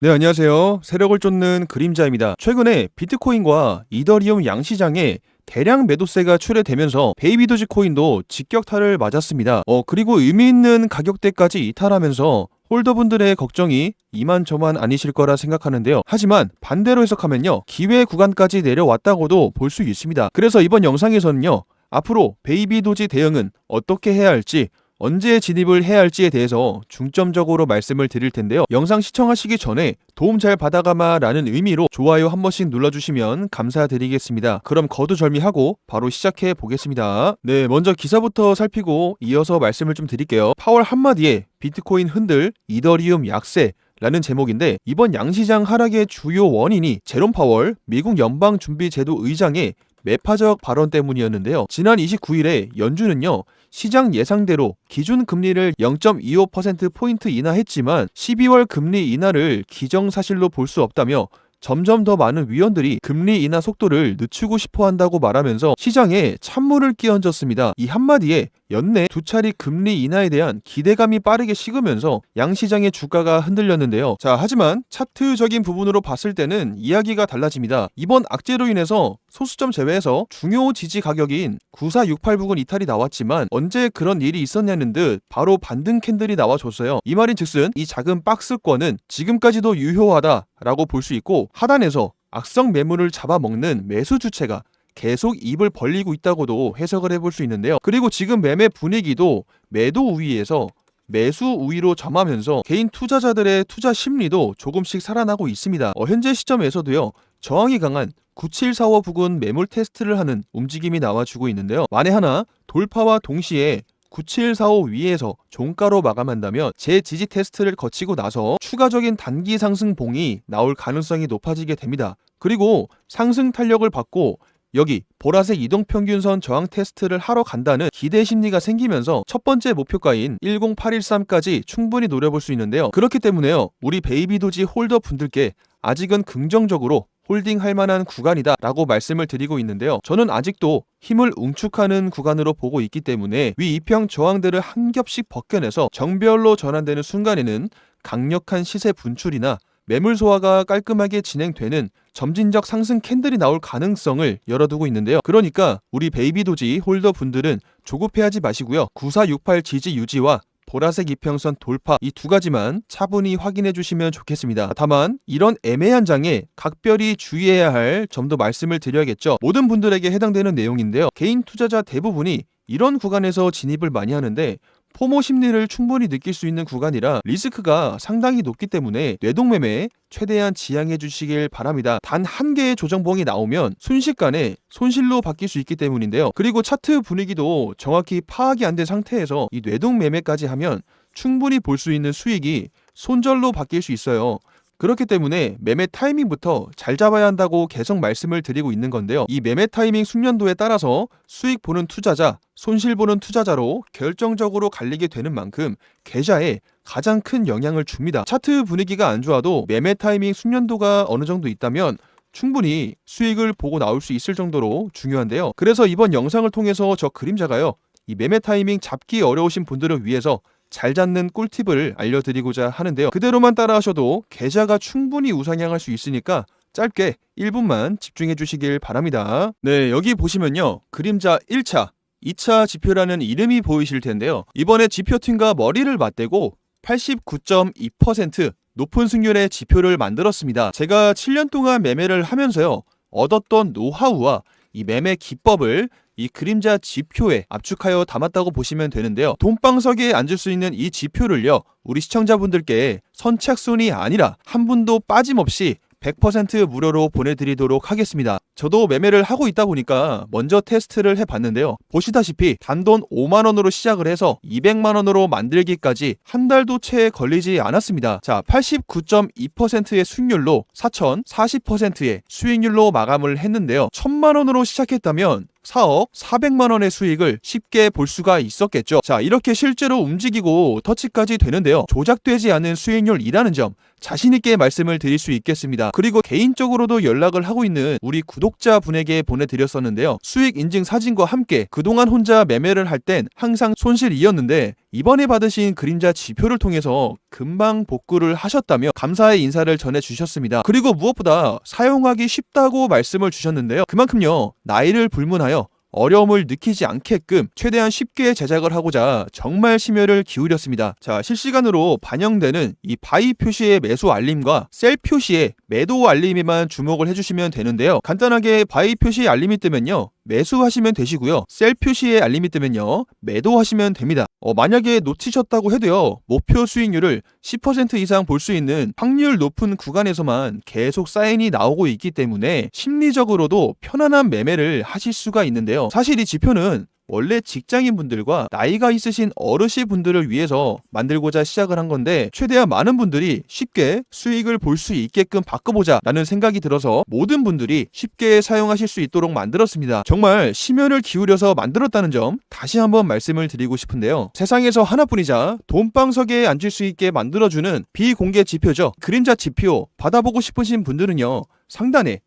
네, 안녕하세요. 세력을 쫓는 그림자입니다. 최근에 비트코인과 이더리움 양시장에 대량 매도세가 출회되면서 베이비 도지 코인도 직격탄을 맞았습니다. 어, 그리고 의미 있는 가격대까지 이탈하면서 홀더분들의 걱정이 이만저만 아니실 거라 생각하는데요. 하지만 반대로 해석하면요. 기회 구간까지 내려왔다고도 볼 수 있습니다. 그래서 이번 영상에서는요. 앞으로 베이비 도지 대응은 어떻게 해야 할지 언제 진입을 해야 할지에 대해서 중점적으로 말씀을 드릴 텐데요. 영상 시청하시기 전에 도움 잘 받아가마 라는 의미로 좋아요 한 번씩 눌러주시면 감사드리겠습니다. 그럼 거두절미하고 바로 시작해 보겠습니다. 네, 먼저 기사부터 살피고 이어서 말씀을 좀 드릴게요. 파월 한마디에 비트코인 흔들, 이더리움 약세, 라는 제목인데 이번 양시장 하락의 주요 원인이 제롬 파월 미국 연방준비제도 의장의 매파적 발언 때문이었는데요. 지난 29일에 연준은요. 시장 예상대로 기준 금리를 0.25%포인트 인하했지만 12월 금리 인하를 기정사실로 볼 수 없다며 점점 더 많은 위원들이 금리 인하 속도를 늦추고 싶어 한다고 말하면서 시장에 찬물을 끼얹었습니다. 이 한마디에 연내 두 차례 금리 인하에 대한 기대감이 빠르게 식으면서 양시장의 주가가 흔들렸는데요. 자, 하지만 차트적인 부분으로 봤을 때는 이야기가 달라집니다. 이번 악재로 인해서 소수점 제외해서 중요 지지 가격인 9468 부근 이탈이 나왔지만 언제 그런 일이 있었냐는 듯 바로 반등 캔들이 나와줬어요. 이 말인 즉슨 이 작은 박스권은 지금까지도 유효하다라고 볼 수 있고 하단에서 악성 매물을 잡아먹는 매수 주체가 계속 입을 벌리고 있다고도 해석을 해볼 수 있는데요. 그리고 지금 매매 분위기도 매도 우위에서 매수 우위로 점하면서 개인 투자자들의 투자 심리도 조금씩 살아나고 있습니다. 어, 현재 시점에서도요. 저항이 강한 9745 부근 매물 테스트를 하는 움직임이 나와주고 있는데요. 만에 하나 돌파와 동시에 9745 위에서 종가로 마감한다면 재지지 테스트를 거치고 나서 추가적인 단기 상승봉이 나올 가능성이 높아지게 됩니다. 그리고 상승 탄력을 받고 여기 보라색 이동평균선 저항 테스트를 하러 간다는 기대 심리가 생기면서 첫 번째 목표가인 10813까지 충분히 노려볼 수 있는데요. 그렇기 때문에요. 우리 베이비도지 홀더 분들께 아직은 긍정적으로 홀딩할 만한 구간이다 라고 말씀을 드리고 있는데요. 저는 아직도 힘을 웅축하는 구간으로 보고 있기 때문에 위 이평 저항들을 한 겹씩 벗겨내서 정별로 전환되는 순간에는 강력한 시세 분출이나 매물 소화가 깔끔하게 진행되는 점진적 상승 캔들이 나올 가능성을 열어두고 있는데요. 그러니까 우리 베이비 도지 홀더 분들은 조급해하지 마시고요. 9468 지지 유지와 보라색 이평선 돌파 이 두 가지만 차분히 확인해 주시면 좋겠습니다. 다만 이런 애매한 장에 각별히 주의해야 할 점도 말씀을 드려야겠죠. 모든 분들에게 해당되는 내용인데요. 개인 투자자 대부분이 이런 구간에서 진입을 많이 하는데 포모 심리를 충분히 느낄 수 있는 구간이라 리스크가 상당히 높기 때문에 뇌동매매 최대한 지양해 주시길 바랍니다. 단 한 개의 조정봉이 나오면 순식간에 손실로 바뀔 수 있기 때문인데요. 그리고 차트 분위기도 정확히 파악이 안 된 상태에서 이 뇌동매매까지 하면 충분히 볼 수 있는 수익이 손절로 바뀔 수 있어요. 그렇기 때문에 매매 타이밍부터 잘 잡아야 한다고 계속 말씀을 드리고 있는 건데요. 이 매매 타이밍 숙련도에 따라서 수익 보는 투자자, 손실 보는 투자자로 결정적으로 갈리게 되는 만큼 계좌에 가장 큰 영향을 줍니다. 차트 분위기가 안 좋아도 매매 타이밍 숙련도가 어느 정도 있다면 충분히 수익을 보고 나올 수 있을 정도로 중요한데요. 그래서 이번 영상을 통해서 저 그림자가요. 이 매매 타이밍 잡기 어려우신 분들을 위해서 잘 잡는 꿀팁을 알려드리고자 하는데요. 그대로만 따라하셔도 계좌가 충분히 우상향할 수 있으니까 짧게 1분만 집중해 주시길 바랍니다. 네, 여기 보시면요. 그림자 1차, 2차 지표라는 이름이 보이실 텐데요. 이번에 지표팀과 머리를 맞대고 89.2% 높은 승률의 지표를 만들었습니다. 제가 7년 동안 매매를 하면서요. 얻었던 노하우와 이 매매 기법을 이 그림자 지표에 압축하여 담았다고 보시면 되는데요. 돈방석에 앉을 수 있는 이 지표를요. 우리 시청자분들께 선착순이 아니라 한 분도 빠짐없이 100% 무료로 보내드리도록 하겠습니다. 저도 매매를 하고 있다 보니까 먼저 테스트를 해봤는데요. 보시다시피 단돈 5만원으로 시작을 해서 200만원으로 만들기까지 한 달도 채 걸리지 않았습니다. 자, 89.2%의 수익률로 4,040%의 수익률로 마감을 했는데요. 1000만원으로 시작했다면 4억 400만 원의 수익을 쉽게 볼 수가 있었겠죠. 자, 이렇게 실제로 움직이고 터치까지 되는데요. 조작되지 않은 수익률이라는 점 자신있게 말씀을 드릴 수 있겠습니다. 그리고 개인적으로도 연락을 하고 있는 우리 구독자분에게 보내드렸었는데요. 수익 인증 사진과 함께 그동안 혼자 매매를 할 땐 항상 손실이었는데 이번에 받으신 그림자 지표를 통해서 금방 복구를 하셨다며 감사의 인사를 전해주셨습니다. 그리고 무엇보다 사용하기 쉽다고 말씀을 주셨는데요. 그만큼요, 나이를 불문하여 어려움을 느끼지 않게끔 최대한 쉽게 제작을 하고자 정말 심혈을 기울였습니다. 자, 실시간으로 반영되는 이 바이 표시의 매수 알림과 셀 표시의 매도 알림에만 주목을 해주시면 되는데요. 간단하게 바이 표시 알림이 뜨면요. 매수하시면 되시고요. 셀 표시의 알림이 뜨면요. 매도하시면 됩니다. 어, 만약에 놓치셨다고 해도요. 목표 수익률을 10% 이상 볼 수 있는 확률 높은 구간에서만 계속 사인이 나오고 있기 때문에 심리적으로도 편안한 매매를 하실 수가 있는데요. 사실 이 지표는 원래 직장인 분들과 나이가 있으신 어르신 분들을 위해서 만들고자 시작을 한 건데 최대한 많은 분들이 쉽게 수익을 볼 수 있게끔 바꿔보자 라는 생각이 들어서 모든 분들이 쉽게 사용하실 수 있도록 만들었습니다. 정말 심혈을 기울여서 만들었다는 점 다시 한번 말씀을 드리고 싶은데요. 세상에서 하나뿐이자 돈방석에 앉을 수 있게 만들어주는 비공개 지표죠. 그림자 지표 받아보고 싶으신 분들은요. 상단에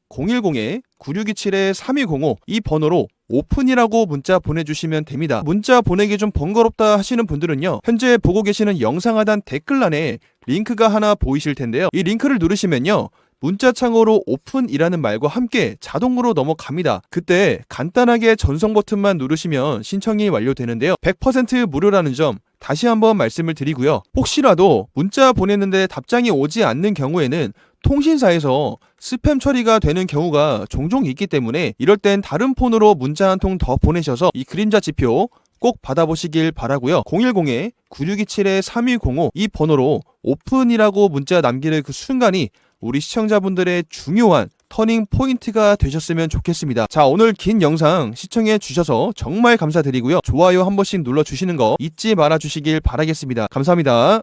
010-9627-3205 이 번호로 오픈이라고 문자 보내주시면 됩니다. 문자 보내기 좀 번거롭다 하시는 분들은요. 현재 보고 계시는 영상 하단 댓글란에 링크가 하나 보이실 텐데요. 이 링크를 누르시면요. 문자창으로 오픈이라는 말과 함께 자동으로 넘어갑니다. 그때 간단하게 전송 버튼만 누르시면 신청이 완료되는데요. 100% 무료라는 점 다시 한번 말씀을 드리고요. 혹시라도 문자 보냈는데 답장이 오지 않는 경우에는 통신사에서 스팸 처리가 되는 경우가 종종 있기 때문에 이럴 땐 다른 폰으로 문자 한 통 더 보내셔서 이 그림자 지표 꼭 받아보시길 바라고요. 010-9627-3205 이 번호로 오픈이라고 문자 남기는 그 순간이 우리 시청자분들의 중요한 터닝 포인트가 되셨으면 좋겠습니다. 자, 오늘 긴 영상 시청해 주셔서 정말 감사드리고요. 좋아요 한 번씩 눌러 주시는 거 잊지 말아 주시길 바라겠습니다. 감사합니다.